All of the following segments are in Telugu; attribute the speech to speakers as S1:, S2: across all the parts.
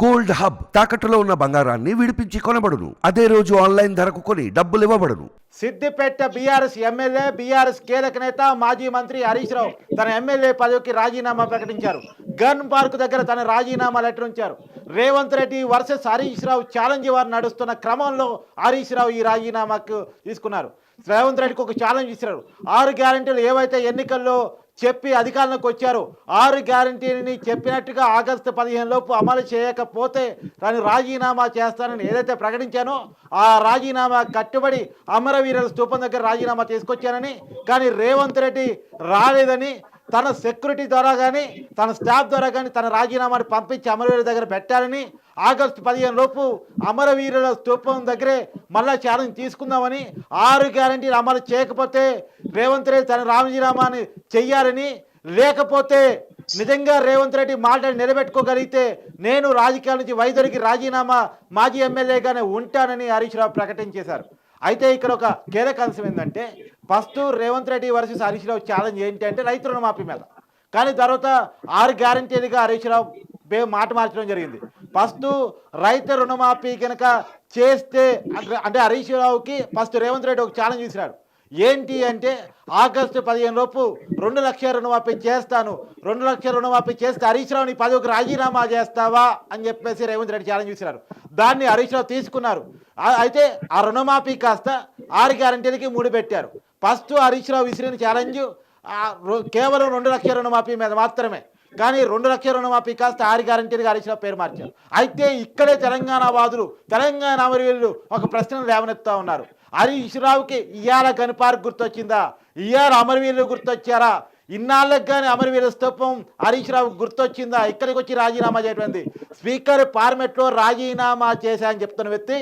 S1: గోల్డ్ హబ్ తాకట్టులో ఉన్న బంగారాన్ని విడిపించి కొనబడును. అదే రోజు ఆన్లైన్ ధరకు కొని డబ్బులు ఇవ్వబడును.
S2: సిద్దిపేట బీఆర్ఎస్ ఎమ్మెల్యే బీఆర్ఎస్ కీలక నేత మాజీ మంత్రి హరీష్ రావు తన ఎమ్మెల్యే పదవికి రాజీనామా ప్రకటించారు. గన్ పార్క్ దగ్గర తన రాజీనామా లెటర్ ఉంచారు. రేవంత్ రెడ్డి వర్సెస్ హరీష్ రావు ఛాలెంజ్ వారు నడుస్తున్న క్రమంలో హరీష్ రావు ఈ రాజీనామాకు తీసుకున్నారు. రేవంత్ రెడ్డికి ఒక ఛాలెంజ్ ఇచ్చారు. ఆరు గ్యారెంటీలు ఏవైతే ఎన్నికల్లో చెప్పి అధికారంలోకి వచ్చారు. ఆరు గ్యారంటీని చెప్పినట్టుగా ఆగస్టు పదిహేను లోపు అమలు చేయకపోతే దాన్ని రాజీనామా చేస్తానని ఏదైతే ప్రకటించానో ఆ రాజీనామా కట్టుబడి అమరవీరుల స్థూపం దగ్గర రాజీనామా తీసుకొచ్చానని కానీ రేవంత్ రెడ్డి రాలేదని తన సెక్యూరిటీ ద్వారా కానీ తన స్టాఫ్ ద్వారా కానీ తన రాజీనామాని పంపించి అమరవీరుల దగ్గర పెట్టాలని ఆగస్టు పదిహేను లోపు అమరవీరుల స్థూపం దగ్గరే మళ్ళా ఛాలెంజ్ తీసుకుందామని ఆరు గ్యారంటీలు అమలు చేయకపోతే రేవంత్ రెడ్డి తన రాజీనామాని చెయ్యాలని లేకపోతే నిజంగా రేవంత్ రెడ్డి మాట నిలబెట్టుకోగలిగితే నేను రాజకీయాల నుంచి వైద్యుడికి రాజీనామా మాజీ ఎమ్మెల్యేగానే ఉంటానని హరీష్ రావు ప్రకటించేశారు అయితే ఇక్కడ ఒక కీలక అంశం ఏంటంటే first Revanth Reddy versus Harish Rao challenge ఏంటి అంటే రైతు రుణమాఫీ మీద. కానీ తర్వాత ఆరు గ్యారంటీలుగా హరీష్ రావు మాట మార్చడం జరిగింది. ఫస్ట్ రైతు రుణమాఫీ కనుక చేస్తే అంటే- అంటే హరీష్ రావుకి ఫస్ట్ రేవంత్ రెడ్డి ఒక ఛాలెంజ్ ఇచ్చినాడు ఏంటి అంటే ఆగస్టు పదిహేను లోపు రెండు లక్షల రుణమాఫీ చేస్తాను. రెండు లక్షల రుణమాఫీ చేస్తే హరీష్ రావుని పదవికి రాజీనామా చేస్తావా అని చెప్పేసి రేవంత్ రెడ్డి ఛాలెంజ్ ఇచ్చినారు దాన్ని హరీష్ రావు తీసుకున్నారు. అయితే ఆ రుణమాఫీ కాస్త ఆరు గ్యారంటీలకి మూడు పెట్టారు. ఫస్ట్ హరీష్ రావు విసిరిన ఛాలెంజ్ కేవలం రెండు లక్షల రుణమాఫీ మీద మాత్రమే. కానీ రెండు లక్షల రుణమాఫీ కాస్త ఆరు గ్యారంటీలుగా హరీష్ రావు పేరు మార్చారు. అయితే ఇక్కడే తెలంగాణ వాదులు తెలంగాణ అమరవీరులు ఒక ప్రశ్నను లేవనెత్తా ఉన్నారు. హరీష్ రావుకి గన్ పార్క్ గుర్తొచ్చిందా? ఇవాళ అమరవీరులు గుర్తొచ్చారా? ఇన్నాళ్ళకి కానీ అమరవీర స్తూపం హరీష్ రావు గుర్తొచ్చిందా? ఇక్కడికి వచ్చి రాజీనామా చేయడం స్పీకర్ పార్లమెంట్లో రాజీనామా చేశా అని చెప్తున్న వ్యక్తి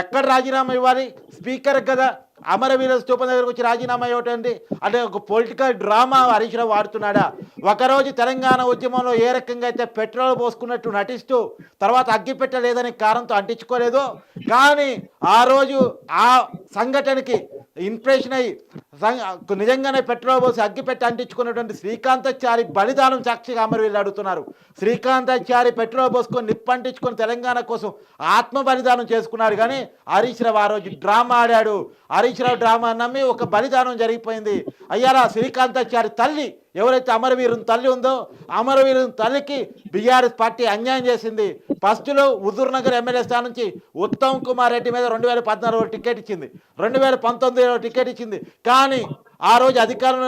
S2: ఎక్కడ రాజీనామా ఇవ్వాలి? స్పీకర్ కదా అమరవీర స్థూపం దగ్గరకు వచ్చి రాజీనామా ఇవ్వటండి. అంటే ఒక పొలిటికల్ డ్రామా హరీష్ రావు ఆడుతున్నాడా? ఒకరోజు తెలంగాణ ఉద్యమంలో ఏ రకంగా అయితే పెట్రోల్ పోసుకున్నట్టు నటిస్తూ తర్వాత అగ్గిపెట్ట లేదని కారణంతో అంటించుకోలేదు. కానీ ఆ రోజు ఆ సంఘటనకి ఇన్స్పిరేషన్ అయ్యి సం- నిజంగానే పెట్రోల్ పోసి అగ్గిపెట్టి అంటించుకున్నటువంటి శ్రీకాంతాచారి బలిదానం సాక్షిగా అమరవీరులు అడుగుతున్నారు శ్రీకాంతాచారి పెట్రోల్ పోసుకొని నిప్పంటించుకొని తెలంగాణ కోసం ఆత్మ బలిదానం చేసుకున్నాడు. కానీ హరీష్ రావు ఆ రోజు డ్రామా ఆడాడు. హరీష్ రావు డ్రామా నమ్మి ఒక బలిదానం జరిగిపోయింది. అయ్యారా శ్రీకాంతాచారి తల్లి ఎవరైతే అమరవీరుని తల్లి ఉందో అమరవీరుని తల్లికి బీఆర్ఎస్ పార్టీ అన్యాయం చేసింది. ఫస్ట్లో హుజూర్ నగర్ ఎమ్మెల్యే స్థానం నుంచి ఉత్తమ్ కుమార్ రెడ్డి మీద రెండు వేల పద్నాలుగులో టికెట్ ఇచ్చింది. రెండు వేల పంతొమ్మిదిలో టికెట్ ఇచ్చింది. కానీ ఆ రోజు అధికారం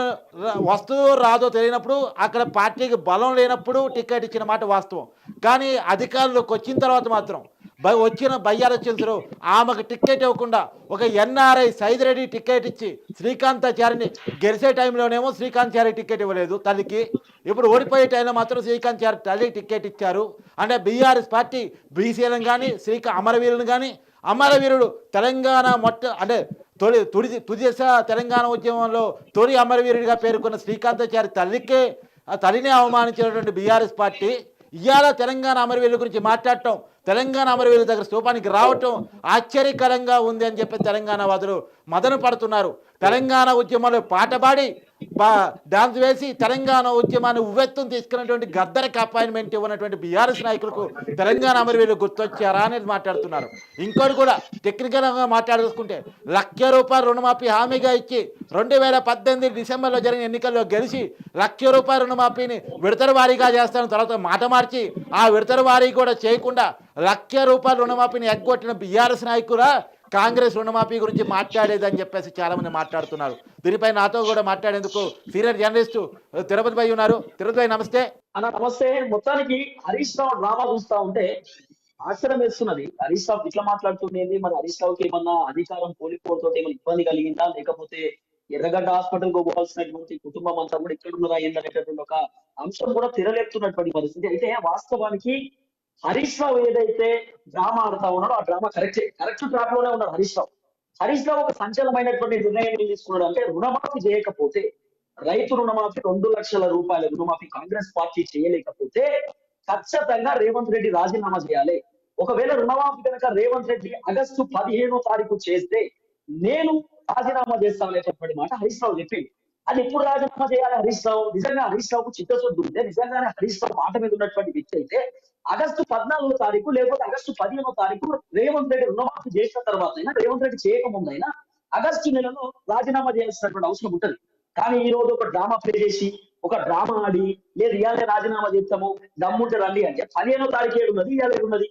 S2: వస్తూ రాదో తెలియనప్పుడు అక్కడ పార్టీకి బలం లేనప్పుడు టికెట్ ఇచ్చిన మాట వాస్తవం. కానీ అధికారంలోకి వచ్చిన తర్వాత మాత్రం వచ్చిన బయ్యారచంద్రు ఆమెకు టికెట్ ఇవ్వకుండా ఒక ఎన్ఆర్ఐ సైదిరెడ్డి టికెట్ ఇచ్చి శ్రీకాంతాచారిని గెలిచే టైంలోనేమో శ్రీకాంతాచారి టికెట్ ఇవ్వలేదు తల్లికి ఇప్పుడు ఓడిపోయే టైంలో మాత్రం శ్రీకాంతాచారి తల్లికి టికెట్ ఇచ్చారు. అంటే బీఆర్ఎస్ పార్టీ బీసీలను కానీ శ్రీకా అమరవీరులను కానీ అమరవీరుడు తెలంగాణ మొట్ట అంటే తొలి తుడి తుది తెలంగాణ ఉద్యమంలో తొలి అమరవీరుడిగా పేర్కొన్న శ్రీకాంతాచారి తల్లికే ఆ తల్లిని అవమానించినటువంటి బీఆర్ఎస్ పార్టీ. ఇవాళ తెలంగాణ అమరవీరుల గురించి మాట్లాడటం తెలంగాణ అమరవీరుల దగ్గర స్థూపానికి రావటం ఆశ్చర్యకరంగా ఉంది అని చెప్పి తెలంగాణ వాదులు మదన పడుతున్నారు. తెలంగాణ ఉద్యమంలో పాట పాడి డాన్స్ వేసి తెలంగాణ ఉద్యమాన్ని ఉవ్వెత్తును తీసుకున్నటువంటి గద్దరికి అపాయింట్మెంట్ ఇవ్వనటువంటి బీఆర్ఎస్ నాయకులకు తెలంగాణ అమరవీరులు గుర్తొచ్చారా అనేది మాట్లాడుతున్నారు. ఇంకోటి కూడా టెక్నికల్గా మాట్లాడుకుంటే లక్ష రూపాయలు రుణమాఫీ హామీగా ఇచ్చి రెండు వేల పద్దెనిమిది డిసెంబర్లో జరిగిన ఎన్నికల్లో గెలిచి లక్ష రూపాయల రుణమాఫీని విడతల వారీగా చేస్తాను తర్వాత మాట మార్చి ఆ విడతల వారీ కూడా చేయకుండా లక్ష రూపాయల రుణమాఫీని ఎగ్గొట్టిన బీఆర్ఎస్ నాయకురా కాంగ్రెస్ రుణమాఫీ గురించి మాట్లాడేదని చెప్పేసి చాలా మంది మాట్లాడుతున్నారు. దీనిపై నాతో కూడా మాట్లాడేందుకు సీనియర్ జర్నలిస్ట్ తిరుపతి భాయ్ ఉన్నారు. తిరుపతి భాయ్ నమస్తే.
S3: అన్న నమస్తే. మొత్తానికి హరీష్ రావు డ్రామా చూస్తా ఉంటే ఆశ్చర్యం వేస్తున్నది. హరీష్ రావు ఇట్లా మాట్లాడుతుండేది. మరి హరీష్ రావుకి ఏమన్నా అధికారం కోల్పోవడంతో ఏమైనా ఇబ్బంది కలిగిందా? లేకపోతే ఎర్రగడ్డ హాస్పిటల్కు పోవాల్సినటువంటి కుటుంబం అంతా కూడా ఇక్కడ ఉన్నదా ఏందనేటటువంటి ఒక అంశం కూడా తిరలేపుతున్నటువంటి పరిస్థితి. అయితే వాస్తవానికి హరీష్ రావు ఏదైతే డ్రామా ఆడుతా ఉన్నాడో ఆ డ్రామా కరెక్ట్ కరెక్ట్ ట్రాక్లోనే ఉన్నాడు హరీష్ రావు. హరీష్ రావు ఒక సంచలనమైనటువంటి నిర్ణయం తీసుకున్నాడు అంటే రుణమాఫీ చేయకపోతే రైతు రుణమాఫీ రెండు లక్షల రూపాయల రుణమాఫీ కాంగ్రెస్ పార్టీ చేయలేకపోతే ఖచ్చితంగా రేవంత్ రెడ్డి రాజీనామా చేయాలి. ఒకవేళ రుణమాఫీ కనుక రేవంత్ రెడ్డి ఆగస్టు పదిహేనో తారీఖు చేస్తే నేను రాజీనామా చేస్తాననేటటువంటి మాట హరీష్ రావు చెప్పింది అది ఎప్పుడు రాజీనామా చేయాలి? హరీష్ రావు నిజంగా హరీష్ రావుకు చిత్తశుద్ధి ఉంటే నిజంగానే హరీష్ రావు మాట మీద ఉన్నటువంటి వ్యక్తి అయితే ఆగస్టు పద్నాలుగో తారీఖు లేకపోతే ఆగస్టు పదిహేనో తారీఖు రేవంత్ రెడ్డి రుణమాఫీ చేసిన తర్వాత అయినా రేవంత్ రెడ్డి చేయకముందైనా ఆగస్టు నెలలో రాజీనామా చేయాల్సినటువంటి అవసరం ఉంటుంది. కానీ ఈ రోజు ఒక డ్రామా ప్లే చేసి ఒక డ్రామా ఆడి లేదు ఇవాళే రాజీనామా చేస్తాము దమ్ముంటే రండి అంటే పదిహేనో తారీఖు ఏడున్నది ఇవాళ ఉన్నది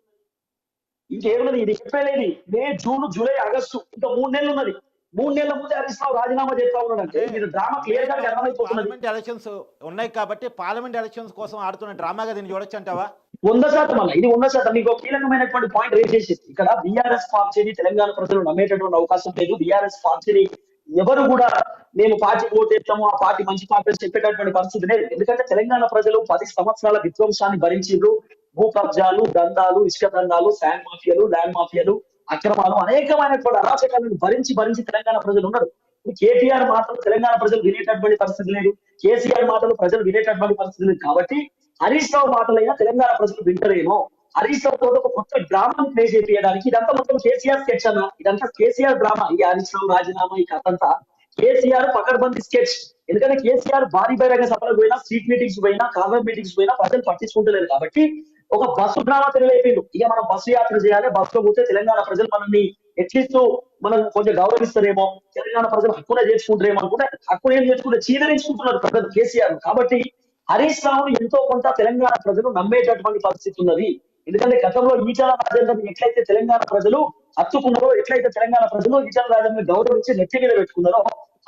S3: ఇంకేమున్నది? ఇది చెప్పలేదు మే జూన్ జూలై ఆగస్టు ఇంకా మూడు నెలలు ఉన్నది మూడు నెలల ముందే హరీష్ రాజీనామా చేస్తా ఉన్నాడు అంటే. మీరు డ్రామా క్లియర్గా
S2: పార్లమెంట్ ఎలక్షన్స్ ఉన్నాయి కాబట్టి పార్లమెంట్ ఎలక్షన్స్ కోసం ఆడుతున్న డ్రామాగా దీన్ని చూడొచ్చు అంటావా?
S3: వంద శాతం అన్న ఇది వంద శాతం. మీకు కీలకమైనటువంటి పాయింట్ రేజ్ చేసేది ఇక్కడ బీఆర్ఎస్ పార్టీని తెలంగాణ ప్రజలు నమ్మేటటువంటి అవకాశం లేదు. బీఆర్ఎస్ పార్టీని ఎవరు కూడా మేము పార్టీ ఓటేస్తాము ఆ పార్టీ మంచి పార్టీ చెప్పేటటువంటి పరిస్థితి లేదు. ఎందుకంటే తెలంగాణ ప్రజలు పది సంవత్సరాల విధ్వంసాన్ని భరించారు భూ కబ్జాలు దందాలు ఇసుక దందాలు శాండ్ మాఫియాలు ల్యాండ్ మాఫియాలు. అక్రమాలు అనేకమైనటువంటి అరాచకాలను భరించి భరించి తెలంగాణ ప్రజలు ఉన్నారు. ఇప్పుడు కేటీఆర్ మాటలు తెలంగాణ ప్రజలు వినేటటువంటి పరిస్థితి లేదు. కేసీఆర్ మాటలు ప్రజలు వినేటటువంటి పరిస్థితి లేదు. కాబట్టి హరీష్ రావు మాటలైనా తెలంగాణ ప్రజలు వింటలేమో హరీష్ రావు తోట ఒక కొత్త డ్రామాను ప్లే చేయడానికి ఇదంతా మొత్తం కేసీఆర్ స్కెచ్ అన్న. ఇదంతా కేసీఆర్ డ్రామా ఈ హరీష్ రావు రాజీనామా ఈ కథ అంతా కేసీఆర్ పకడ్బందీ స్కెచ్ ఎందుకంటే కేసీఆర్ భారీ బహిరంగ సభలకు పోయినా స్ట్రీట్ మీటింగ్స్ పోయినా కార్నర్ మీటింగ్స్ పోయినా ప్రజలు పట్టించుకుంటలేరు. కాబట్టి ఒక బస్సు డ్రామా తెలియలేదు ఇక మనం బస్సు యాత్ర చేయాలి బస్సులో పోతే తెలంగాణ ప్రజలు మనల్ని ఎట్లీస్ట్ మనం కొంచెం గౌరవిస్తారేమో తెలంగాణ ప్రజలు హక్కునే చేసుకుంటారేమో అనుకుంటే హక్కునే చేసుకుంటే చీదరించుకుంటున్నారు ప్రజలు కేసీఆర్. కాబట్టి హరీష్ రావును ఎంతో కొంత తెలంగాణ ప్రజలు నమ్మేటటువంటి పరిస్థితి ఉన్నది. ఎందుకంటే గతంలో ఈచాల రాజేందర్ ఎట్లయితే తెలంగాణ ప్రజలు హత్తుకున్నారో ఎట్లయితే తెలంగాణ ప్రజలు ఈచాల రాజేందర్ గౌరవించి నెత్తి మీద పెట్టుకున్నారో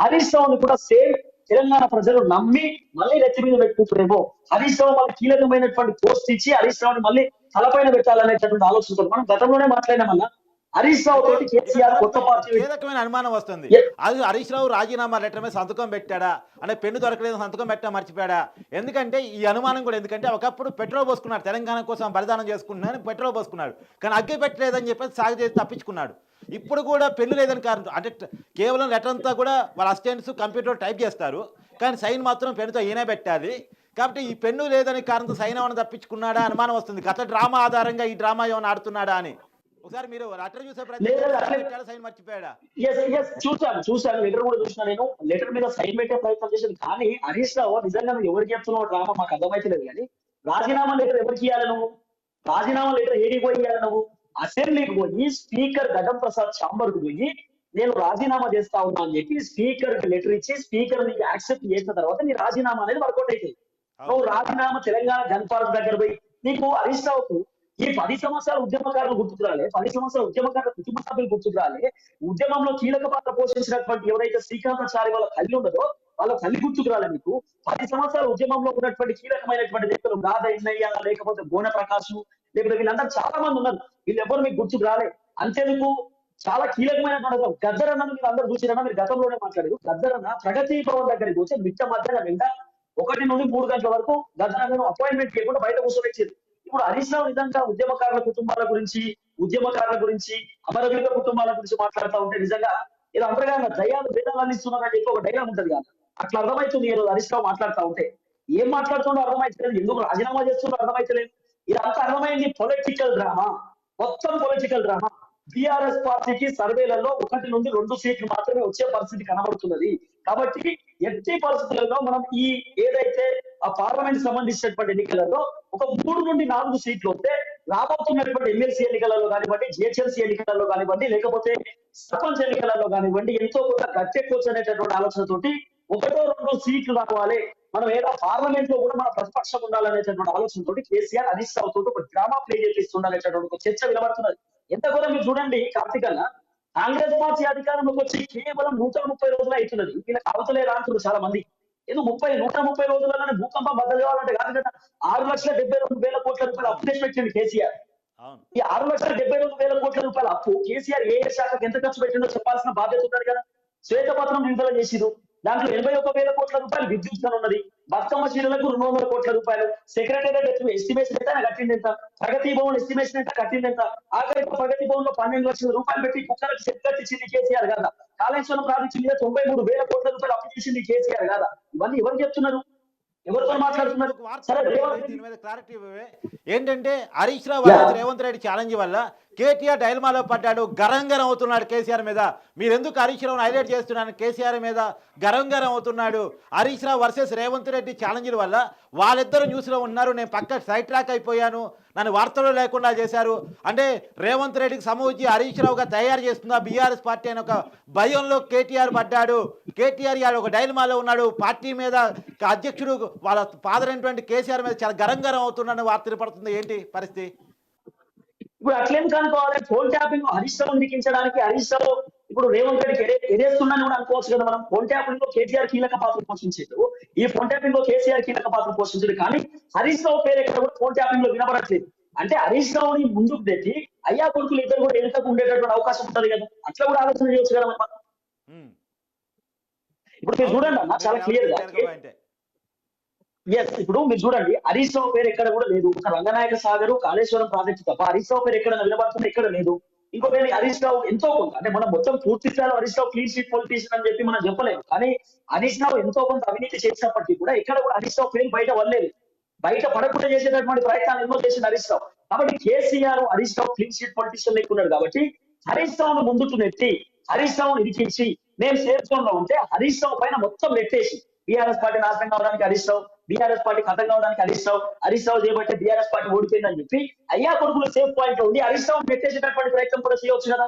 S3: హరీష్ రావును కూడా సేమ్ తెలంగాణ ప్రజలు నమ్మి మళ్ళీ నెత్తి మీద పెట్టుకుంటారేమో హరీష్ రావు మళ్ళీ కీలకమైనటువంటి పోస్ట్ ఇచ్చి హరీష్ రావుని మళ్ళీ తలపైన పెట్టాలనేటటువంటి ఆలోచనతో మనం గతంలోనే మాట్లాడినామన్నా హరీష్ రావు తోటి కేసీఆర్ కొత్త పార్టీ
S2: కీలకమైన అనుమానం వస్తుంది. అది హరీష్ రావు రాజీనామా లెటర్ మీద సంతకం పెట్టాడా? అంటే పెన్ను దొరకలేదు సంతకం పెట్టా మర్చిపోయాడా? ఎందుకంటే ఈ అనుమానం కూడా ఎందుకంటే ఒకప్పుడు పెట్రోల్ పోసుకున్నాడు తెలంగాణ కోసం బలిదానం చేసుకుంటున్నాను పెట్రోల్ పోసుకున్నాడు. కానీ అగ్గి పెట్టలేదని చెప్పేసి సాగు చేసి తప్పించుకున్నాడు. ఇప్పుడు కూడా పెన్ను లేదని కారణం అంటే కేవలం లెటర్ అంతా కూడా వాళ్ళ అసిస్టెంట్స్ కంప్యూటర్ టైప్ చేస్తారు. కానీ సైన్ మాత్రం పెన్నుతో ఈయనే పెట్టాలి. కాబట్టి ఈ పెన్ను లేదని కారణంతో సైన్ ఏమైనా తప్పించుకున్నాడా? అనుమానం వస్తుంది. గత డ్రామా ఆధారంగా ఈ డ్రామా ఏమైనా ఆడుతున్నాడా అని. ఒకసారి మీరు లెటర్ చూసే
S3: అట్లే-
S2: సైన్ మర్చిపోయాడా?
S3: ఎస్ ఎస్ చూసాను చూసాను లెటర్ కూడా చూసిన నేను. లెటర్ మీద సైన్ పెట్టే ప్రయత్నం చేశాను కానీ హరీష్ రావు నిజంగా ఎవరికి చెప్తున్నావు డ్రామా మాకు అర్థమైతలేదు కానీ రాజీనామా లెటర్ ఎవరికి ఇవ్వాలి నువ్వు? రాజీనామా లెటర్ ఏడికి పోయి ఇవ్వాలి నువ్వు? అసెంబ్లీకి పోయి స్పీకర్ గడ్డం ప్రసాద్ చాంబర్కు పోయి నేను రాజీనామా చేస్తా ఉన్నా అని చెప్పి స్పీకర్కి లెటర్ ఇచ్చి స్పీకర్ నీకు యాక్సెప్ట్ చేసిన తర్వాత నీ రాజీనామా అనేది వర్కౌట్ అవుతుంది నువ్వు రాజీనామా తెలంగాణ పార్క్ దగ్గర పోయి నీకు హరీష్ రావుకు ఈ పది సంవత్సరాల ఉద్యమకారులు గుర్తుకు రాలే? పది సంవత్సరాల ఉద్యమకారుల కుటుంబ సభ్యులు గుర్తుకు రాలే? ఉద్యమంలో కీలక పాత్ర పోషించినటువంటి ఎవరైతే శ్రీకాంతాచారి వాళ్ళ తల్లి ఉండదో వాళ్ళ తల్లి గుర్తుకు రాలే మీకు? పది సంవత్సరాల ఉద్యమంలో ఉన్నటువంటి కీలకమైనటువంటి వ్యక్తులు గాథ ఎన్నయ్య లేకపోతే గోన ప్రకాశ్ లేకపోతే వీళ్ళందరూ చాలా మంది ఉన్నారు. వీళ్ళెవ్వరు మీకు గుర్తుకు రాలే? అంతేందుకు చాలా కీలకమైనటువంటి గద్దరన్న మీరు అందరూ చూసిరన్నా మీరు గతంలోనే మాట్లాడారు. గద్దరన్న ప్రగతి భవన్ దగ్గరికి వచ్చి మిట్ట మధ్యాహ్నం వెంట ఒకటి నుండి మూడు గంటల వరకు గద్దరన్నను అపాయింట్మెంట్ చేయకుండా బయట కూర్చోవచ్చింది ఇప్పుడు హరీష్ రావు నిజంగా ఉద్యమకారుల కుటుంబాల గురించి ఉద్యమకారుల గురించి అమరవీరుల కుటుంబాల గురించి మాట్లాడుతూ ఉంటే నిజంగా ఏదో అంతగా దయాలు వేదాలు అందిస్తున్నారని చెప్పి ఒక డైలాగ్ ఉంటుంది కదా. అట్లా అర్థమవుతుంది ఈ రోజు హరీష్ రావు మాట్లాడుతూ ఉంటే. ఏం మాట్లాడుతుండో అర్థమైతలేదు ఎందుకు రాజీనామా చేస్తుండో అర్థమైతలేదు. ఇదంతా అర్థమైంది పొలిటికల్ డ్రామా మొత్తం పొలిటికల్ డ్రామా బీఆర్ఎస్ పార్టీకి సర్వేలలో ఒకటి నుండి రెండు సీట్లు మాత్రమే వచ్చే పరిస్థితి కనబడుతున్నది. కాబట్టి ఎట్టి పరిస్థితులలో మనం ఈ ఏదైతే ఆ పార్లమెంట్ సంబంధించినటువంటి ఎన్నికలలో ఒక మూడు నుండి నాలుగు సీట్లు వస్తే రాబోతున్నటువంటి ఎమ్మెల్సీ ఎన్నికలలో కానివ్వండి జిహెచ్ఎల్సీ ఎన్నికలలో కానివ్వండి లేకపోతే సర్పంచ్ ఎన్నికలలో కానివ్వండి ఎంతో కొంత గట్టెక్కొచ్చు అనేటటువంటి ఆలోచనతోటి ఒకటో రెండు సీట్లు రావాలి. మనం ఏదో పార్లమెంట్లో కూడా మన ప్రతిపక్షం ఉండాలనేటటువంటి ఆలోచనతో కేసీఆర్ హరీష్ రావు తోటి ఒక డ్రామా ప్లే చేపిస్తుండాలనేటటువంటి ఒక చర్చ వినబడుతున్నది. ఎంత కూడా మీరు చూడండి కార్తీకన్న కాంగ్రెస్ పార్టీ అధికారంలోకి వచ్చి కేవలం నూట ముప్పై రోజులు అవుతున్నది. వీళ్ళకి అవతలేదా అంటున్నారు చాలా మంది ఏదో ముప్పై నూట ముప్పై రోజులలోనే భూకంపం బద్దలు కావాలంటే కాదు కదా. ఆరు లక్షల డెబ్బై రెండు వేల కోట్ల రూపాయలు అప్పు చేసి పెట్టింది కేసీఆర్ ఈ ఆరు లక్షల డెబ్బై రెండు వేల కోట్ల రూపాయల అప్పు కేసీఆర్ ఏ ఏ శాఖకు ఎంత ఖర్చు పెట్టిందో చెప్పాల్సిన బాధ్యత ఉన్నది కదా. శ్వేతపత్రం విడుదల చేసిరు దాంట్లో ఎనభై ఒక్క వేల కోట్ల రూపాయలు విద్యుత్ ఉన్నది. బతుకమ్మ చీరలకు రెండు వందల కోట్ల రూపాయలు. సెక్రటేరియట్ ఎస్టిమేషన్ ఎంత? ఆయన కట్టింది ఎంత? ప్రగతి భవన్ ఎస్టిమేషన్ ఎంత? కట్టింది ఎంత? ఆఖరికి ప్రగతి భవన్లో పన్నెండు లక్షల రూపాయలు పెట్టి కుక్కలకు సెట్ కట్టించింది కేసీఆర్ కదా? కాళేశ్వరం ప్రాజెక్టు మీద తొంభై మూడు వేల కోట్ల రూపాయలు అప్పు చేసింది కేసీఆర్ కదా? ఇవన్నీ ఎవరు చెప్తున్నారు?
S2: దీని మీద క్లారిటీ ఇవ్వవే. ఏంటంటే హరీష్ రావు. రేవంత్ రెడ్డి ఛాలెంజ్ వల్ల కేటీఆర్ డైల్మాలో పడ్డాడు గరంగరం అవుతున్నాడు కేసీఆర్ మీద. మీరు ఎందుకు హరీష్ రావును హైలైట్ చేస్తున్నాను? కేసీఆర్ మీద గరంగరం అవుతున్నాడు. హరీష్ రావు వర్సెస్ రేవంత్ రెడ్డి ఛాలెంజ్ల వల్ల వాళ్ళిద్దరు న్యూస్లో ఉన్నారు. నేను పక్క సైడ్ ట్రాక్ అయిపోయాను. నన్ను వార్తలు లేకుండా చేశారు. అంటే రేవంత్ రెడ్డికి సమూచి హరీష్ రావుగా తయారు చేస్తుందా? బీఆర్ఎస్ పార్టీ అని ఒక భయంలో కేటీఆర్ పడ్డాడు. కేటీఆర్ ఇవాళ ఒక డైల్మాలో ఉన్నాడు. పార్టీ మీద అధ్యక్షుడు వాళ్ళ ఫాదర్ అయినటువంటి కేసీఆర్ మీద చాలా గరంగరం అవుతున్నాడని వార్తలు పడుతుంది ఏంటి పరిస్థితి?
S3: ఇప్పుడు అట్లేం కనుకోవాలి ఫోన్ ట్యాపింగ్ హరీష్ రావు లిఖించడానికి హరీష్ రావు ఇప్పుడు రేవంత్ రెడ్డికి ఎరే- ఎరేస్తున్నాను కూడా అనుకోవచ్చు కదా మనం. ఫోన్ ట్యాపింగ్లో కేటీఆర్ కీలక పాత్ర పోషించారు ఈ ఫోన్ ట్యాపింగ్లో కేసీఆర్ కీలక పాత్ర పోషించారు కానీ హరీష్ రావు పేరు ఎక్కడ కూడా ఫోన్ ట్యాపింగ్లో వినబడట్లేదు. అంటే హరీష్ రావుని ముందుకు తెచ్చి అయ్యా కొడుకులు ఇద్దరు కూడా వెనుకకు ఉండేటటువంటి అవకాశం ఉంటది కదా. అట్లా కూడా ఆలోచన చేయొచ్చు కదా మనం. ఇప్పుడు మీరు చూడండి అన్న చాలా
S2: క్లియర్గా
S3: ఎస్ ఇప్పుడు మీరు చూడండి హరీష్ రావు పేరు ఎక్కడ కూడా లేదు. ఒక రంగనాయక సాగర్ కాళేశ్వరం ప్రాజెక్ట్ తప్ప హరీష్ రావు పేరు ఎక్కడ వినబడుతుంది? ఎక్కడ లేదు. ఇంకో పేరు హరీష్ రావు ఎంతో కొంత అంటే మనం మొత్తం పూర్తి స్థాయిలో Harish Rao clean sweet politician అని చెప్పి మనం చెప్పలేము. కానీ హరీష్ రావు ఎంతో కొంత అవినీతి చేసినప్పటికీ కూడా ఎక్కడ కూడా హరీష్ రావు ఫేమ్ బయట వల్లేదు బయట పడకుండా చేసేటటువంటి ప్రయత్నాలు ఎన్నో చేసిన హరీష్ రావు. కాబట్టి KCR Harish Rao clean sweet politician లేకున్నాడు కాబట్టి హరీష్ రావును ముందుకు నెట్టి హరీష్ రావును ఇరికించి నేను సేఫ్ జోన్లో ఉంటే హరీష్ రావు పైన మొత్తం నెట్టేసి బీఆర్ఎస్ పార్టీ నాశనం కావడానికి హరీష్ రావు బీఆర్ఎస్ పార్టీ ఖతం కావడానికి హరీష్ రావు హరీష్ రావు చేయబట్టి బీఆర్ఎస్ పార్టీ ఓడిపోయిందని చెప్పి అయ్యా కొడుకులు సేఫ్ పాయింట్లో ఉండి హరీష్ రావు పెట్టేసేటటువంటి ప్రయత్నం కూడా చేయవచ్చు కదా.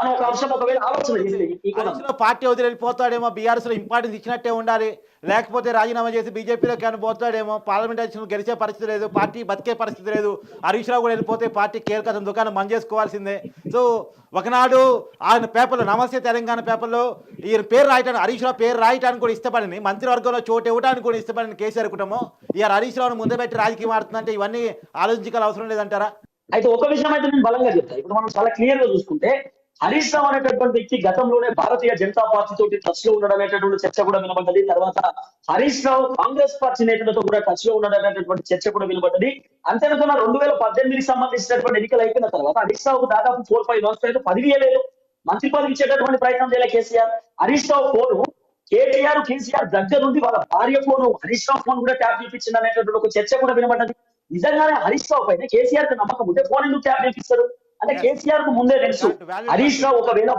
S3: అని ఒక అంశం ఒకవేళ ఆలోచన
S2: పార్టీ వదిలి వెళ్ళిపోతాడేమో బీఆర్ఎస్లో ఇంపార్టెన్స్ ఇచ్చినట్టే ఉండాలి. లేకపోతే రాజీనామా చేసి బీజేపీలోకి కానీ పోతాడేమో పార్లమెంట్ ఎలక్షన్ గెలిచే పరిస్థితి లేదు పార్టీ బతికే పరిస్థితి లేదు. హరీష్ రావు కూడా వెళ్ళిపోతే పార్టీ కేర్కథం దుకాణం బంద్ చేసుకోవాల్సిందే. సో ఒకనాడు ఆయన పేపర్లో నమస్తే తెలంగాణ పేపర్లో ఈయన పేరు రాయటానికి హరీష్ రావు పేరు రాయటానికి కూడా ఇష్టపడింది. మంత్రివర్గంలో చోటు ఇవ్వడానికి కూడా ఇష్టపడింది కేసీఆర్ కుటుంబం. ఇవాళ హరీష్ రావును ముందు పెట్టి రాజకీయం ఆడుతుందంటే ఇవన్నీ ఆలోచించాల అవసరం లేదంటారా?
S3: అయితే ఒక విషయం అయితే నేను బలంగా చెప్తాను ఇప్పుడు మనం చాలా క్లియర్గా చూసుకుంటే హరీష్ రావు అనేటటువంటి వ్యక్తి గతంలోనే భారతీయ జనతా పార్టీ తోటి టచ్లో ఉండడం అనేటటువంటి చర్చ కూడా వినబడ్డది. తర్వాత హరీష్ రావు కాంగ్రెస్ పార్టీ నేతలతో కూడా టచ్లో ఉండడం అనేటటువంటి చర్చ కూడా వినబడ్డది. అంతేకాకుండా రెండు వేల పద్దెనిమిదికి సంబంధించినటువంటి ఎన్నికలు అయిపోయిన తర్వాత హరీష్ రావుకు దాదాపు ఫోర్ ఫైవ్ మంత్స్ అయితే పదవి మంత్రి పదవి ఇచ్చేటటువంటి ప్రయత్నం చేయలే KCR. Harish Rao phone KTR KCR దగ్గర నుండి వాళ్ళ భార్య ఫోను హరీష్ రావు ఫోన్ కూడా ట్యాప్ చూపించింది అనేటటువంటి ఒక చర్చ కూడా వినబడ్డది. నిజంగానే హరీష్ రావు పైన కేసీఆర్కి నమ్మకం ఉంటే ఫోన్ ఎందుకు ట్యాప్ చేపిస్తారు అంటే. కేసీఆర్కు ముందే తెలుసు. హరీష్ రావు ఒకవేళ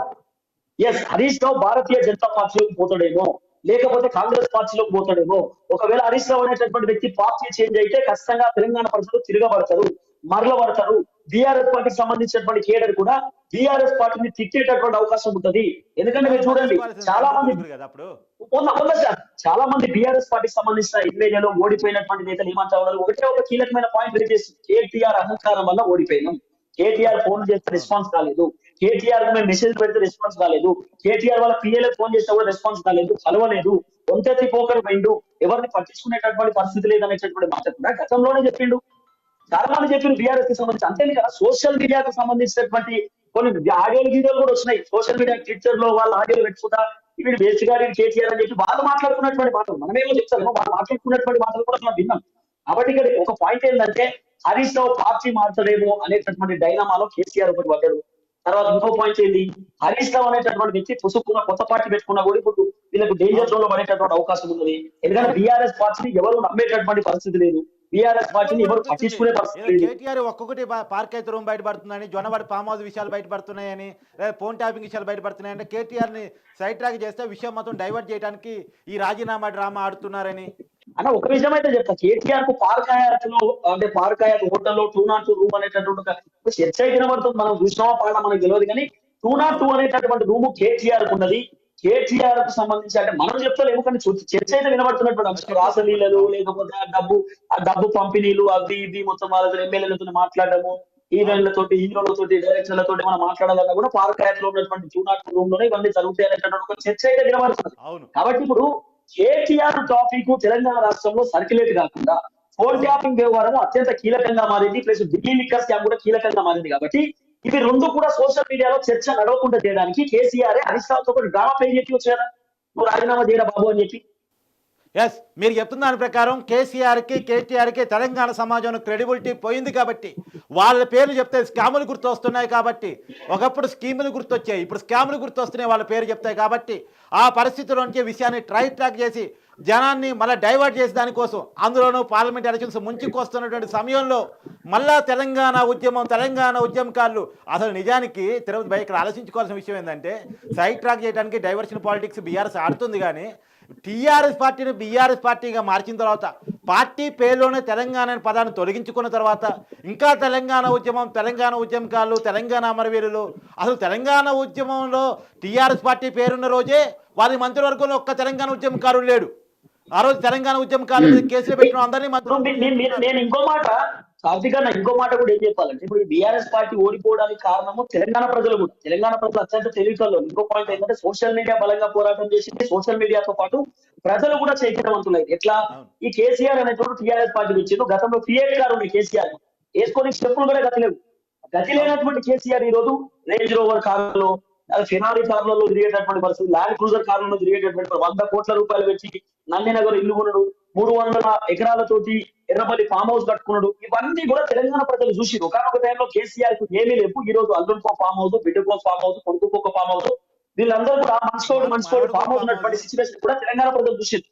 S3: ఎస్ హరీష్ రావు భారతీయ జనతా పార్టీలోకి పోతాడేమో లేకపోతే కాంగ్రెస్ పార్టీలోకి పోతాడేమో ఒకవేళ హరీష్ రావు అనేటటువంటి వ్యక్తి పార్టీ చేంజ్ అయితే ఖచ్చితంగా తెలంగాణ ప్రజలు తిరగబడతారు మరలబడతారు. బీఆర్ఎస్ పార్టీకి సంబంధించినటువంటి కేడర్ కూడా బీఆర్ఎస్ పార్టీని తిట్టేటటువంటి అవకాశం ఉంటుంది. ఎందుకంటే మీరు చూడండి చాలా మంది వంద శాతం. చాలా మంది బీఆర్ఎస్ పార్టీకి సంబంధించిన ఎమ్మెల్యేలు ఓడిపోయినటువంటి నేతలు ఏమంటా ఉన్నారు ఒకటే ఒక కీలకమైన పాయింట్ రిలీజ్ కేటీఆర్ అహంకారం వల్ల ఓడిపోయినాం. కేటీఆర్ ఫోన్ చేస్తే రెస్పాన్స్ కాలేదు. కేటీఆర్కు మేము మెసేజ్ పెడితే రెస్పాన్స్ కాలేదు. కేటీఆర్ వాళ్ళ పిఏలకు ఫోన్ చేస్తే కూడా రెస్పాన్స్ కాలేదు. కలవలేదు. ఒంటరి పోకరు పోయిండు. ఎవరిని పట్టించుకునేటటువంటి పరిస్థితి లేదనేటటువంటి మాట కూడా గతంలోనే చెప్పిండు. చాలా మంది చెప్పిన బీఆర్ఎస్కి సంబంధించి. అంతే కదా సోషల్ మీడియాకు సంబంధించినటువంటి కొన్ని ఆడియోలు వీడియోలు కూడా వచ్చినాయి. సోషల్ మీడియా ట్విట్టర్లో వాళ్ళ ఆడియోలు పెట్టుకుంటా వీడు బేస్ గారి కేటీఆర్ అని చెప్పి వాళ్ళు మాట్లాడుకున్నటువంటి మాటలు. మనమేమో చెప్తాము వాళ్ళు మాట్లాడుకున్నటువంటి మాటలు కూడా మనం విన్నాం. కాబట్టి ఇక్కడ ఒక పాయింట్ ఏంటంటే హరీష్ రావు పార్టీ మారుతాడేమో అనేటటువంటి డైనామాలో కేసీఆర్ ఒకటి పడ్డాడు. తర్వాత ఇంకో పాయింట్ ఏంటి? హరీష్ రావు అనేటటువంటి వ్యక్తి పుసుక్కున్న కొత్త పార్టీ పెట్టుకున్నా కూడా ఇప్పుడు వీళ్ళకు డేంజర్ జోన్లో పడేటటువంటి అవకాశం ఉన్నది. ఎందుకంటే బీఆర్ఎస్ పార్టీని ఎవరు నమ్మేటటువంటి పరిస్థితి లేదు. బీఆర్ఎస్ పార్టీని ఎవరు పట్టించుకునే పరిస్థితి లేదు.
S2: కేటీఆర్ ఒక్కొక్కటి పార్క్ అయితే రూమ్ బయటపడుతుందని జొన్నవాడి ఫామ్ హౌస్ విషయాలు బయటపడుతున్నాయని లేదా ఫోన్ ట్యాపింగ్ విషయాలు బయటపడుతున్నాయని కేటీఆర్ని సైడ్ ట్రాక్ చేస్తే విషయం మొత్తం డైవర్ట్ చేయడానికి ఈ రాజీనామా డ్రామా ఆడుతున్నారని
S3: అన్న ఒక విషయం అయితే చెప్తా కేటీఆర్కు పార్క్ అంటే పార్క్ హయాత్ హోటల్లో టూ నాట్ టూ రూమ్ అనేటటువంటి చర్చ అయితే వినబడుతుంది. మనం చూసినామా పాడా మనకు తెలియదు కానీ టూ నాట్ టూ అనేటటువంటి రూమ్ కేటీఆర్కు ఉన్నది. కేటీఆర్కు సంబంధించి అంటే మనం చెప్తలేము కానీ చర్చ అయితే వినబడుతున్నటువంటి అంశం. రాసలీలలు లేకపోతే ఆ డబ్బు ఆ డబ్బు పంపిణీలు అవి ఇవి మొత్తం వాళ్ళతో ఎమ్మెల్యేలతో మాట్లాడము హీరోయిన్లతోటి హీరోలతోటి డైరెక్టర్లతోటి మనం మాట్లాడాలన్నా కూడా పార్క్ హయాత్లో ఉన్నటువంటి టూ నాట్ రూమ్లోనే ఇవన్నీ జరుగుతాయి అనేటటువంటి ఒక చర్చ అయితే వినబడుతుంది. కాబట్టి ఇప్పుడు కేటీఆర్ టాపిక్ తెలంగాణ రాష్ట్రంలో సర్క్యులేట్ కాకుండా ఫోన్ ట్యాపింగ్ వ్యవహారం అత్యంత కీలకంగా మారింది. ప్లస్ ఢిల్లీ లిక్కర్ స్కామ్ కూడా కీలకంగా మారింది కాబట్టి ఇవి రెండు కూడా సోషల్ మీడియాలో చర్చ నడవకుండా చేయడానికి కేసీఆర్ హరీష్ రావుతో కూడా డ్రామా ప్లే చేసి వచ్చారా నువ్వు రాజీనామా చేయరా బాబు అని చెప్పి?
S2: ఎస్ మీరు చెప్తున్న దాని ప్రకారం కేసీఆర్కి కేటీఆర్కి తెలంగాణ సమాజంలో క్రెడిబిలిటీ పోయింది కాబట్టి వాళ్ళ పేర్లు చెప్తే స్కాములు గుర్తొస్తున్నాయి కాబట్టి ఒకప్పుడు స్కీములు గుర్తొచ్చాయి ఇప్పుడు స్కాములు గుర్తొస్తున్నాయి వాళ్ళ పేరు చెప్తాయి కాబట్టి ఆ పరిస్థితిలోంచి విషయాన్ని ట్రై ట్రాక్ చేసి జనాన్ని మళ్ళీ డైవర్ట్ చేసే దానికోసం అందులోనూ పార్లమెంట్ ఎలక్షన్స్ ముంచుకొస్తున్నటువంటి సమయంలో మళ్ళా తెలంగాణ ఉద్యమం తెలంగాణ ఉద్యమకారులు అసలు నిజానికి తిరుపతి బై ఇక్కడ ఆలోచించుకోవాల్సిన విషయం ఏంటంటే సైడ్ ట్రాక్ చేయడానికి డైవర్షన్ పాలిటిక్స్ బీఆర్ఎస్ ఆడుతుంది కానీ టీఆర్ఎస్ పార్టీని బీఆర్ఎస్ పార్టీగా మార్చిన తర్వాత పార్టీ పేరులోనే తెలంగాణ అనే పదాన్ని తొలగించుకున్న తర్వాత ఇంకా తెలంగాణ ఉద్యమం తెలంగాణ ఉద్యమకారులు తెలంగాణ అమరవీరులు. అసలు తెలంగాణ ఉద్యమంలో టీఆర్ఎస్ పార్టీ పేరున్న రోజే వారి మంత్రివర్గంలో ఒక్క తెలంగాణ ఉద్యమకారుడు లేడు. ఆ రోజు తెలంగాణ ఉద్యమకారుల మీద కేసులు పెట్టిన అందరినీ మంత్రి
S3: నేను ఇంకో మాట కార్తీక్ అన్న ఇంకో మాట కూడా ఏం చెప్పాలంటే ఇప్పుడు బీఆర్ఎస్ పార్టీ ఓడిపోవడానికి కారణము తెలంగాణ ప్రజలు కూడా. తెలంగాణ ప్రజలు అత్యంత తెలివికల్లో. ఇంకో పాయింట్ ఏంటంటే సోషల్ మీడియా బలంగా పోరాటం చేసింది సోషల్ మీడియాతో పాటు ప్రజలు కూడా చైతన్యవంతులైంది. ఎట్లా? ఈ కేసీఆర్ అనేటువంటి టీఆర్ఎస్ పార్టీ వచ్చింది గతంలో క్రియేట్ గారు ఉంది కేసీఆర్. వేసుకొని స్టెప్పులు కూడా గతి లేవు. గతి లేనటువంటి కేసీఆర్ ఈ రోజు రేంజ్ రోవర్ కారులో ఫినారీ కార్లలో తిరిగేటటువంటి పరిస్థితి ల్యాండ్ క్రూజర్ కార్లలో తిరిగేటటువంటి. వంద కోట్ల రూపాయలు పెట్టి నందినగర్ ఇల్లు కొనడు. మూడు వందల ఎకరాలతోటి ఎర్రపల్లి ఫామ్ హౌస్ కట్టుకున్నాడు. ఇవన్నీ కూడా తెలంగాణ ప్రజలు చూసిరు ఒక టైంలో కేసీఆర్కు ఏమీ లేవు. ఈ రోజు అల్లుడికో ఫామ్ హౌస్ బిడ్డకో ఫామ్ హౌస్ కొడుకుకో ఫామ్ హౌస్. వీళ్ళందరూ కూడా మనసుకోడు మనసుకోడు ఫామ్ హౌస్ ఉన్నటువంటి సిచ్యువేషన్ కూడా తెలంగాణ ప్రజలు చూసిరు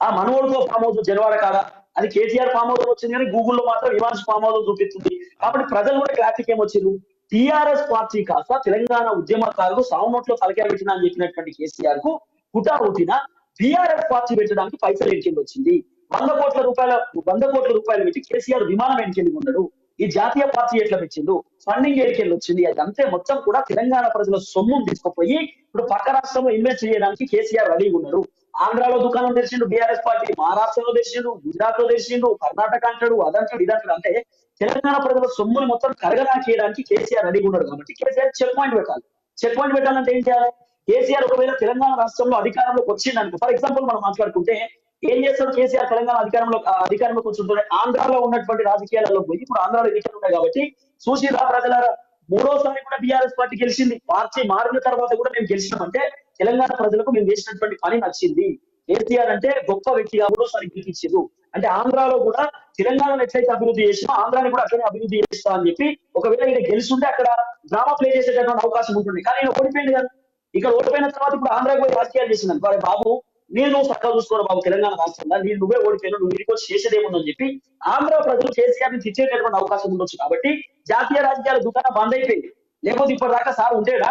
S3: ఆ మనోడితో ఫామ్ హౌస్ జనవాడ కాడ అది కేసీఆర్ ఫామ్ హౌస్ వచ్చింది కానీ గూగుల్లో మాత్రం విమాన్స్ ఫామ్ హౌస్ చూపిస్తుంది. కాబట్టి ప్రజలు కూడా క్లారిటీకి ఏమొచ్చారు టిఆర్ఎస్ పార్టీ కాస్త తెలంగాణ ఉద్యమకారులు సావునోట్లో తలకే పెట్టిన అని చెప్పినటువంటి కేసీఆర్కు పుటా పుట్టిన టిఆర్ఎస్ పార్టీ పెట్టడానికి పైసలు ఎన్నికెళ్ళి వచ్చింది? వంద కోట్ల రూపాయల వంద కోట్ల రూపాయలు పెట్టి కేసీఆర్ విమానం ఎన్నికెళ్ళి ఉన్నాడు ఈ జాతీయ పార్టీ ఎట్లా పెట్టిండు? ఫండింగ్ ఎడికెళ్ళి వచ్చింది? అదంతే మొత్తం కూడా తెలంగాణ ప్రజల సొమ్ము తీసుకుపోయి ఇప్పుడు పక్క రాష్ట్రంలో ఇన్వెస్ట్ చేయడానికి కేసీఆర్ రెడీ ఉన్నారు ఆంధ్రాలో దుకాణం తెరిచిండు బీఆర్ఎస్ పార్టీ మహారాష్ట్రలో తెరిచిండు గుజరాత్లో తెరిచిండు కర్ణాటక అంటాడు అదంటాడు ఇదంటాడు అంటే తెలంగాణ ప్రజల సొమ్మును మొత్తం కరగనాకేయడానికి కేసీఆర్ రెడీ ఉన్నాడు కాబట్టి కేసీఆర్ చెక్ పాయింట్ పెట్టాలి. చెక్ పాయింట్ పెట్టాలంటే ఏం చేయాలి? కేసీఆర్ ఒకవేళ తెలంగాణ రాష్ట్రంలో అధికారంలోకి వచ్చిందనుకో ఫర్ ఎగ్జాంపుల్ మనం మాట్లాడుకుంటే ఏం చేస్తారు కేసీఆర్ తెలంగాణ అధికారంలో అధికారంలోకి కూర్చుంటే ఆంధ్రాలో ఉన్నటువంటి రాజకీయాలలో పోయి ఇప్పుడు ఆంధ్రాలో ఎన్నికలు ఉన్నాయి కాబట్టి సుశీలా ప్రజలారా మూడోసారి కూడా బీఆర్ఎస్ పార్టీ గెలిచింది. పార్టీ మారిన తర్వాత కూడా మేము గెలిచినామంటే తెలంగాణ ప్రజలకు మేము చేసినటువంటి పని నచ్చింది. కేసీఆర్ అంటే గొప్ప వ్యక్తిగా మూడోసారి గెలిపించారు అంటే ఆంధ్రాలో కూడా తెలంగాణను ఎట్లయితే అభివృద్ధి చేసినా ఆంధ్రాని కూడా అట్లనే అభివృద్ధి చేస్తా అని చెప్పి ఒకవేళ ఈయన గెలుస్తుంటే అక్కడ డ్రామా ప్లే చేసేటటువంటి అవకాశం ఉంటుంది. కానీ ఈయన ఓడిపోయింది కదా. ఇక్కడ ఓడిపోయిన తర్వాత ఇప్పుడు ఆంధ్రాకి పోయి రాజకీయాలు చేసింది మరి బాబు నేను నువ్వు చక్కగా చూసుకోరు బాబు తెలంగాణ రాష్ట్రంలో. నేను నువ్వే ఓడిపోయాను నువ్వు ఇంటికి వచ్చి చేసేదేముందని చెప్పి ఆంధ్ర ప్రజలు కేసీఆర్ని తెచ్చేటటువంటి అవకాశం ఉండొచ్చు కాబట్టి జాతీయ రాజకీయాల దుకాణం బంద్ అయిపోయింది. లేకపోతే ఇప్పటిదాకా సార్ ఉండేడా?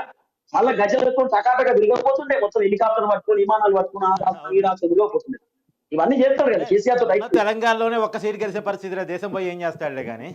S3: వాళ్ళ గజలతో టకాటక తిరగకపోతుండే. మొత్తం హెలికాప్టర్ పట్టుకొని విమానాలు పట్టుకుని ఆ రాష్ట్రం ఈ రాష్ట్రం తిరగకపోతుండే. ఇవన్నీ చేస్తారు కదా
S2: కేసీఆర్తో తెలంగాణలోనే ఒక్క సీట్ గెలిచే పరిస్థితిలో దేశం పోయి ఏం చేస్తాడులే కానీ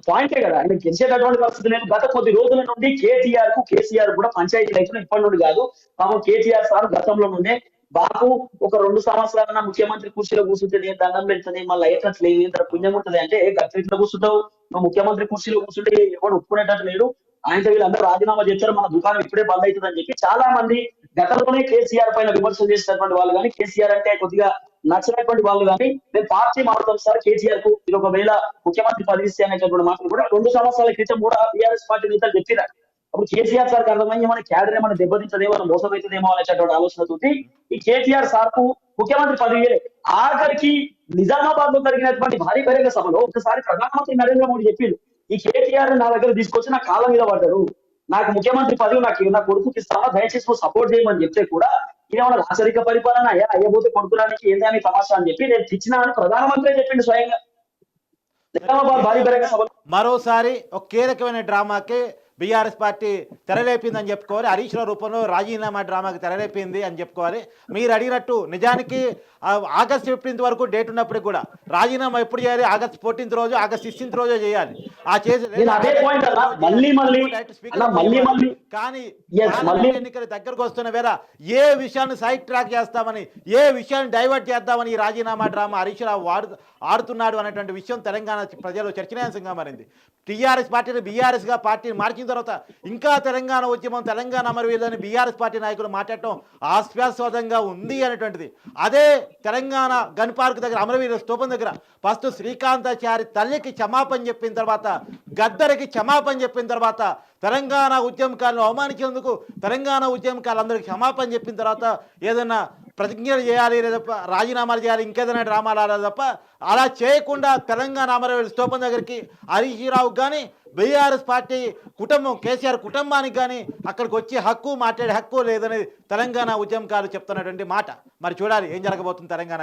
S3: పాయింటే కదా. ఆయన గెలిచేటటువంటి పరిస్థితి లేదు. గత కొద్ది రోజుల నుండి కేటీఆర్కు కేసీఆర్ కూడా పంచాయతీ రైతులు ఇప్పటి నుండి కాదు పాపం కేటీఆర్ సార్ గతంలో నుండే బాపు ఒక రెండు సంవత్సరాల ముఖ్యమంత్రి కుర్చీలో కూర్చుంటే నేను దండం పెడుతుంది మళ్ళీ అయ్యేటట్లు లేదు ఇంత పుణ్యం ఉంటుంది. అంటే గట్టిట్లో కూర్చుంటావు? నువ్వు ముఖ్యమంత్రి కుర్చీలో కూర్చుంటే ఎవడు ఒప్పుకునేటట్టు లేడు. ఆయనతో వీళ్ళందరూ రాజీనామా చేస్తారు. మన దుకాణం ఇప్పుడే బంద్ అవుతుంది అని చెప్పి చాలా మంది గతంలోనే కేసీఆర్ పైన విమర్శలు చేసినటువంటి వాళ్ళు కానీ కేసీఆర్ అంటే కొద్దిగా నచ్చినటువంటి వాళ్ళు కానీ మేము పార్టీ మారుతాం సార్ కేసీఆర్కు ఇది ఒకవేళ ముఖ్యమంత్రి పదవి అనేటటువంటి మాటలు కూడా రెండు సంవత్సరాల క్రితం కూడా టీఆర్ఎస్ పార్టీ నేతలు చెప్పినారు. అప్పుడు కేసీఆర్ సార్ అర్థమయ్యి మన క్యాడర్ ఏమైనా దెబ్బతించదేమో మన మోసమవుతుందేమో అనేటటువంటి ఆలోచన తోటి ఈ కేసీఆర్ సార్కు ముఖ్యమంత్రి పదవి ఆఖరికి నిజామాబాద్లో జరిగినటువంటి భారీ బహిరంగ సభలో ఒకసారి ప్రధానమంత్రి నరేంద్ర మోడీ చెప్పిండు ఈ కేటీఆర్ నా దగ్గర తీసుకొచ్చి నా కాలం మీద పడ్డాడు. నాకు ముఖ్యమంత్రి పదవి నాకు నా కొడుకుకి ఇస్తావా దయచేసి నువ్వు సపోర్ట్ చేయమని చెప్తే కూడా ఇదేమన్నా రాచరిక పరిపాలన అయ్యా అయ్యబోతే కొడుకుడానికి ఏందని తమాషా అని చెప్పి నేను తెచ్చినా అని ప్రధానమంత్రి చెప్పిండు స్వయంగా.
S2: మరోసారి ఒక కీలకమైన డ్రామాకి బీఆర్ఎస్ పార్టీ తెరలేపిందని చెప్పుకోవాలి. హరీష్ రూపంలో రాజీనామా డ్రామాకి తెరలేపింది అని చెప్పుకోవాలి. మీరు అడిగినట్టు నిజానికి ఆగస్ట్ ఫిఫ్టీన్త్ వరకు డేట్ ఉన్నప్పటికీ కూడా రాజీనామా ఎప్పుడు చేయాలి? ఆగస్ట్ ఫోర్టీన్త్ రోజు ఆగస్ట్ సిక్స్టీన్త్ రోజు చేయాలి. ఆ చేసి కానీ ఎన్నికలు దగ్గరకు వస్తున్న వేళ ఏ విషయాన్ని సైడ్ ట్రాక్ చేస్తామని ఏ విషయాన్ని డైవర్ట్ చేద్దామని ఈ రాజీనామా డ్రామా హరీష్ రావు వాడు ఆడుతున్నాడు అనేటువంటి విషయం తెలంగాణ ప్రజలు చర్చనీయాంశంగా మారింది. టీఆర్ఎస్ పార్టీని బీఆర్ఎస్గా పార్టీని మార్చిన తర్వాత ఇంకా తెలంగాణ ఉద్యమం తెలంగాణ అమరవీరులని బీఆర్ఎస్ పార్టీ నాయకులు మాట్లాడటం ఆశ్వాస్వాదంగా ఉంది అనేటువంటిది. అదే తెలంగాణ గన్ పార్క్ దగ్గర అమరవీరు స్తూపం దగ్గర ఫస్ట్ శ్రీకాంతాచారి తల్లికి క్షమాపణ చెప్పిన తర్వాత గద్దరికి క్షమాపణ చెప్పిన తర్వాత తెలంగాణ ఉద్యమకాలను అవమానించేందుకు తెలంగాణ ఉద్యమకాలందరికీ క్షమాపణ చెప్పిన తర్వాత ఏదైనా ప్రతిజ్ఞలు చేయాలి లేదా తప్ప రాజీనామాలు చేయాలి ఇంకేదైనా డ్రామాలు ఆడాలి తప్ప అలా చేయకుండా తెలంగాణ అమరవీరుల స్తూపం దగ్గరికి హరీష్రావు కానీ బీఆర్ఎస్ పార్టీ కుటుంబం కేసీఆర్ కుటుంబానికి కానీ అక్కడికి వచ్చి హక్కు మాట్లాడే హక్కు లేదనేది తెలంగాణ ఉద్యమకారులు చెప్తున్నటువంటి మాట. మరి చూడాలి ఏం జరగబోతుంది తెలంగాణ